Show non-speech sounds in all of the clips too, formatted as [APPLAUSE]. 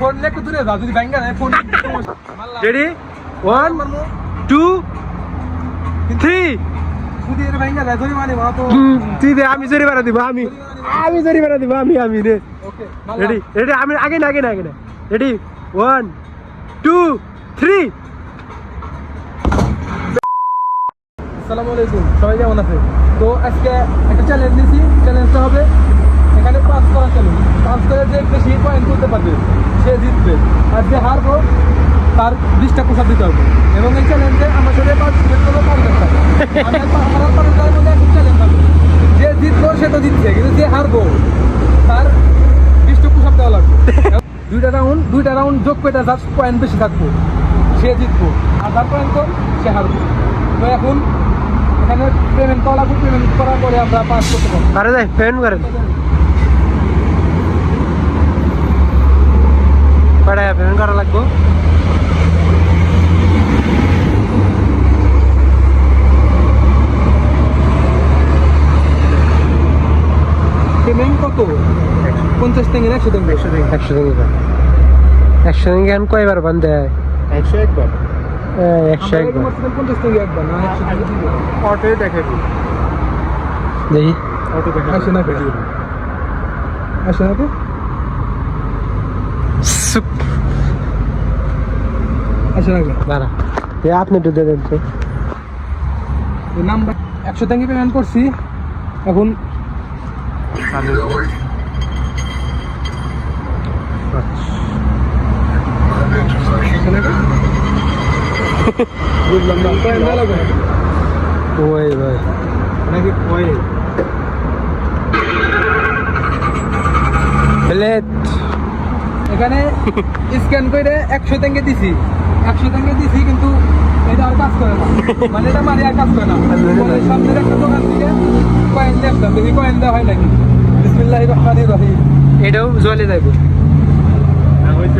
Phone লেখে দূরে যাও যদি ব্যাংকা নেয় phone ready one two three আমি জরিমানা দিব আমি। আমি জরিমানা দিব আমি আমি রে রেডি রেডি আমি আগে না আগে না আগে না। রেডি ওয়ান টু থ্রি আসসালামু আলাইকুম সবাই কেমন আছে? তো আজকে একটা চ্যালেঞ্জ নিয়েছি চ্যালেঞ্জটা হবে করা চ্যালেঞ্জ পাস করে যে বেশি পয়েন্ট করতে পারবে, সে জিতবে। আর যে হারবো তার বিশটা পোশাক দিতে হবে। এবং এই চ্যালেঞ্জে আমার সাথে পার্টিসিপেট করব পঞ্চাশ টাকা আমি পরে তার মধ্যে একটা চ্যালেঞ্জ হবে যে জিতবো সে তো জিতছে, কিন্তু যে হারবো, তার বিশটা পোশাক দেওয়া লাগবে। দুইটা রাউন্ড দুইটা রাউন্ড যোগ করে যার পয়েন্ট বেশি থাকব। সে জিতবো। আর যার পয়েন্ট কম সে হারবো। তো এখন এখানে পেমেন্ট করা লাগবে পেমেন্ট করার পরে আমরা পাস করতে পারব। আরে যাই পেন করেন কয়টা পেমেন্ট করা লাগবো পেমেন্ট কত পঞ্চাশ থেকে একশো থেকে একশো থেকে একশো দিন একশো দিন কেন কয়বার বান দেয় একশো একবার এই, একশো একবার পঞ্চাশ থেকে একবার না একশো থেকে দুইবার। অটোয় দেখে দিই দেখি অটো দেখে আসে না কেটে আসে না তো দাঁড়া। আপনি একটু দিয়ে দেন তো। নাম্বার একশো থেকে পেমেন্ট করছি। এখন বুঝলাম না কয়েন দেওয়া লাগবে ওই। ভাই নাকি কয়েন প্লেট এখানে স্ক্যান করে একশো ট্যাঙ্কে দিছি। একশো ট্যাঙ্কে দিছি কিন্তু এটা আর কাজ করে না। মানে এটা মানে আর কাজ করে না। পরে সামনের একটা দোকান থেকে কয়েন নিয়ে আসলাম দেখি কয়েন দেওয়া হয় নাকি। বিসমিল্লাহ রহমান রহিম। এটাও জলে যাইব হয়েছে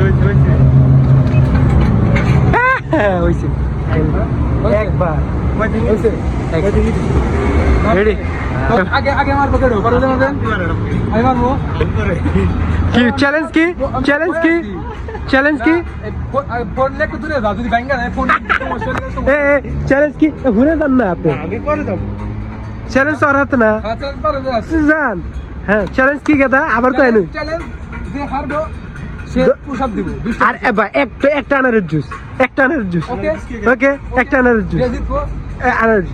হ্যাঁ হয়েছে একবার। হয়েছে রেডি আগে আগে মারবো আমি কি চ্যালেঞ্জ কি? চ্যালেঞ্জ কি? চ্যালেঞ্জ কি ফোন লেখে দূরে যাও যদি ব্যাংকা ফোন এ চ্যালেঞ্জ কি? ঘুরে যান না আপনি। আমি করে যাব। চ্যালেঞ্জ তো আর হাতে না। যান। হ্যাঁ চ্যালেঞ্জ কি কথা আবার কয় নি? চ্যালেঞ্জ যে হারবো সে দ- দিব আর এবার একটা একটা আনারের জুস একটা আনারের জুস ওকে ওকে একটা আনারের জুস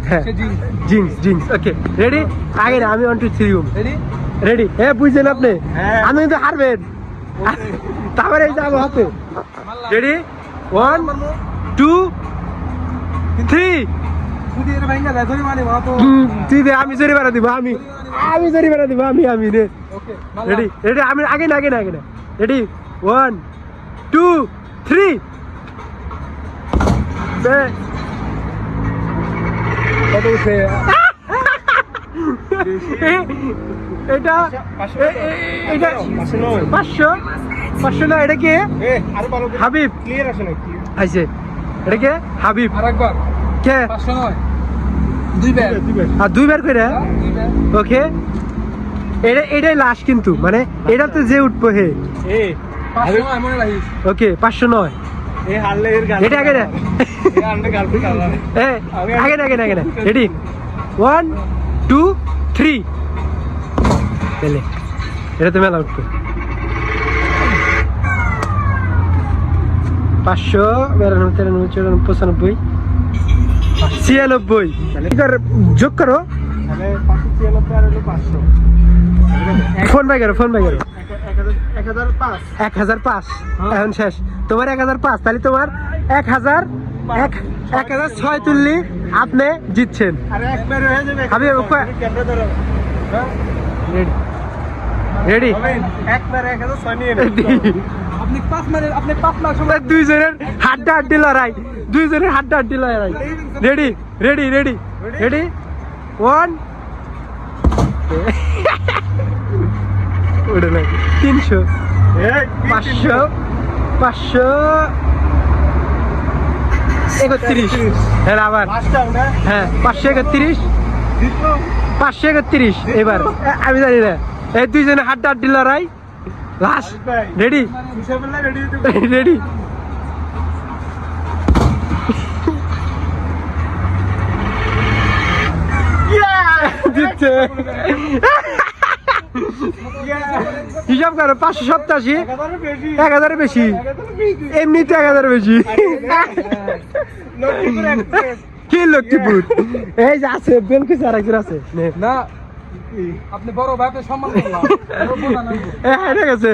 হ্যাঁ। ওকে রেডি আগে আমি one two three ready ready হ্যাঁ বুঝছেন আপনি? হ্যাঁ। আমি কিন্তু হারবেন। তারপরে এই যাব হাতে। রেডি ওয়ান টু থ্রি আমি জরিমানা দিব আমি। আমি জরিমানা দিব আমি আমি রে রেডি রেডি আমি আগে না আগে না আগে না। রেডি ওয়ান টু থ্রি কত [LAUGHS] এটা এটা পাঁচশো পাঁচশো না এটা কে? হাবিব। ক্লিয়ার আসে নাকি? আইছে। এটা কে? হাবিব। আর একবার। কে? পাঁচশো নয়। দুই ব্যাগ দিবে আর দুইবার করে? ওকে। এটা এটাই লাস্ট কিন্তু। মানে এটা তো যে উঠবো হে। ওকে পাঁচশো নয়। এটা আগে না আগে না আগে না আগে না রেডি ওয়ান টু থ্রি পেলে। এটা তো মেলা উঠবে পাঁচশো বিরানব্বই তিরানব্বই চুরানব্বই পঁচানব্বই ছিয়ানব্বই। যোগ করো। ফোন বাই করো ফোন বাই করো। এক- হাজার- পাঁচ। পাঁচ। এখন শেষ। তোমার এক হাজার পাঁচ তাহলে তোমার এক হাজার এক এক হাজার ছয় তুললি আপনি জিতছেন। আমি ওকে- ক্যামেরা ধরো হ্যাঁ রেডি দুইজনের হাড্ডা হাড্ডি লড়াই। দুইজনের হাড্ডা হাড্ডি লড়াই। Ready ready ready ready one ওটা নাই তিনশো। পাঁচশো। পাঁচশো। একত্রিশ। হ্যাঁ আবার। হ্যাঁ? পাঁচশো একত্রিশ। পাঁচশো একত্রিশ এবার। আমি জানি না। এই দুইজনে হাড্ডা হাড্ডি লড়াই। লাস্ট রেডি হিসাব রেডি দিচ্ছে। হিসাব করো পাঁচশো সপ্তাশি এক হাজারের বেশি। এমনিতে এক হাজারের বেশি। কি লক্ষ্মীপুর? এই যে আছে বেলকুচি আর একজন আছে নে। আপনি বড় ভাইকে সম্মান করলাম হেরে গেছে।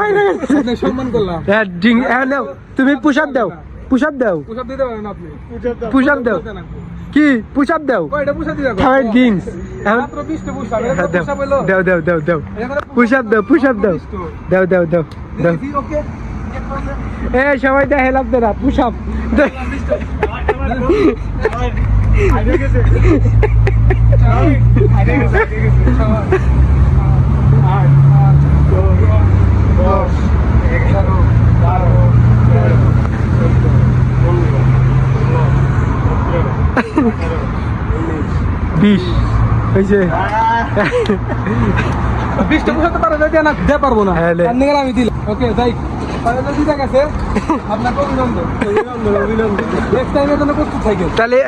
হেরে গেছে আপনি সম্মান করলাম হ্যাঁ, ড্রিঙ্ক- হ্যাঁ, নাও। তুমি পুশ আপ দাও পুশ আপ দাও পুষাপ দিতে পারেন আপনি পুশ আপ দাও কি পুশ আপ দাও কয়টা পুষা দিতে খাওয়ার ড্রিঙ্কস এখন মাত্র 20 টা পুষাপ এটা হ্যাঁ, তো দাও দাও দাও দাও দাও পুশ আপ দাও পুশ আপ দাও দাও দাও দাও দাও ওকে এ সবাই দেয় হেলাপ দে না পুশ আপ বিশ। হয়েছে বিশটা পুষাতে পারে না না দিতে পারব না। হ্যাঁ, আমি দিলাম। ওকে যাই। অভিনন্দন। অভিনন্দন। অভিনন্দন নেক্সট টাইমের জন্য প্রস্তুত থাকেন। তাহলে